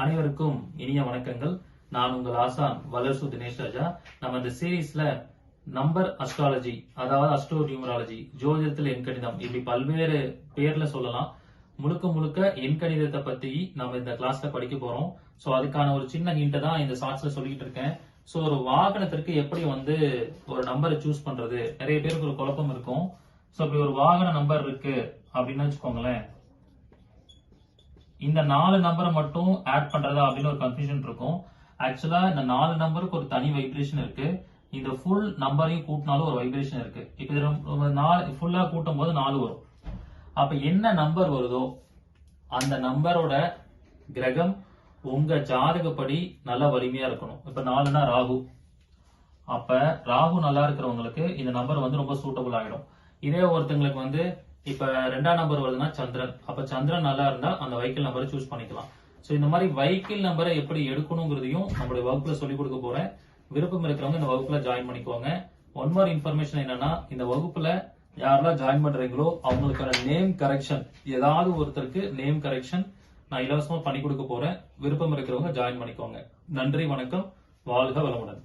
அனைவருக்கும் இனிய வணக்கங்கள். நான் உங்கள் ஆசான் வளர்சு தினேஷ் ராஜா. நம்ம இந்த சீரீஸ்ல நம்பர் அஸ்ட்ராலஜி அதாவது அஸ்ட்ரோ நியூமராலஜி ஜோதிடத்தில் எண்கணிதம் இப்படி பல்வேறு பேர்ல சொல்லலாம். முழுக்க முழுக்க எண்கணிதத்தை பத்தி நம்ம இந்த கிளாஸ்ல படிக்க போறோம். சோ அதுக்கான ஒரு சின்ன ஹிண்ட்டை தான் இந்த ஷார்ட்ஸ்ல சொல்லிட்டு இருக்கேன். சோ ஒரு வாகனத்திற்கு எப்படி வந்து ஒரு நம்பரை சூஸ் பண்றது? நிறைய பேருக்கு ஒரு குழப்பம் இருக்கும். சோ இப்படி ஒரு வாகன நம்பர் இருக்கு அப்படின்னு வச்சுக்கோங்களேன். இந்த நாலு நம்பரை மட்டும் ஆட் பண்றதா அப்படின்னு ஒரு கன்ஃபியூஷன் இருக்கும். ஆக்சுவலா இந்த நாலு நம்பருக்கு ஒரு தனி வைப்ரேஷன் இருக்கு. இந்த ஃபுல் நம்பரையும் கூட்டினாலும் ஒரு வைப்ரேஷன் இருக்கு. இப்போ இது நாலு ஃபுல்லா கூட்டும் போது நாலு வரும். அப்ப என்ன நம்பர் வருதோ அந்த நம்பரோட கிரகம் உங்க ஜாதகப்படி நல்ல வலிமையா இருக்கணும். இப்ப நாலுனா ராகு. அப்ப ராகு நல்லா இருக்கிறவங்களுக்கு இந்த நம்பர் வந்து ரொம்ப சூட்டபிள் ஆகிடும் இதே ஒருத்தங்களுக்கு வந்து இப்ப ரெண்டாம் நம்பர் வருதுன்னா சந்திரன். அப்ப சந்திரன் நல்லா இருந்தா அந்த வைக்கிள் நம்பரை சூஸ் பண்ணிக்கலாம். சோ இந்த மாதிரி வைக்கிள் நம்பரை எப்படி எடுக்கணுங்கிறதையும் நம்மளுடைய வகுப்புல சொல்லிக் கொடுக்க போறேன். விருப்பம் இருக்கிறவங்க இந்த வகுப்புல ஜாயின் பண்ணிக்கோங்க. ஒன் மோர் இன்ஃபர்மேஷன் என்னன்னா இந்த வகுப்புல யாரெல்லாம் ஜாயின் பண்றீங்களோ அவங்களுக்கான நேம் கரெக்ஷன் ஏதாவது ஒருத்தருக்கு நேம் கரெக்ஷன் நான் இலவசமா பண்ணி கொடுக்க போறேன். விருப்பம் இருக்கிறவங்க ஜாயின் பண்ணிக்கோங்க. நன்றி வணக்கம். வாழ்க வளமுடன்.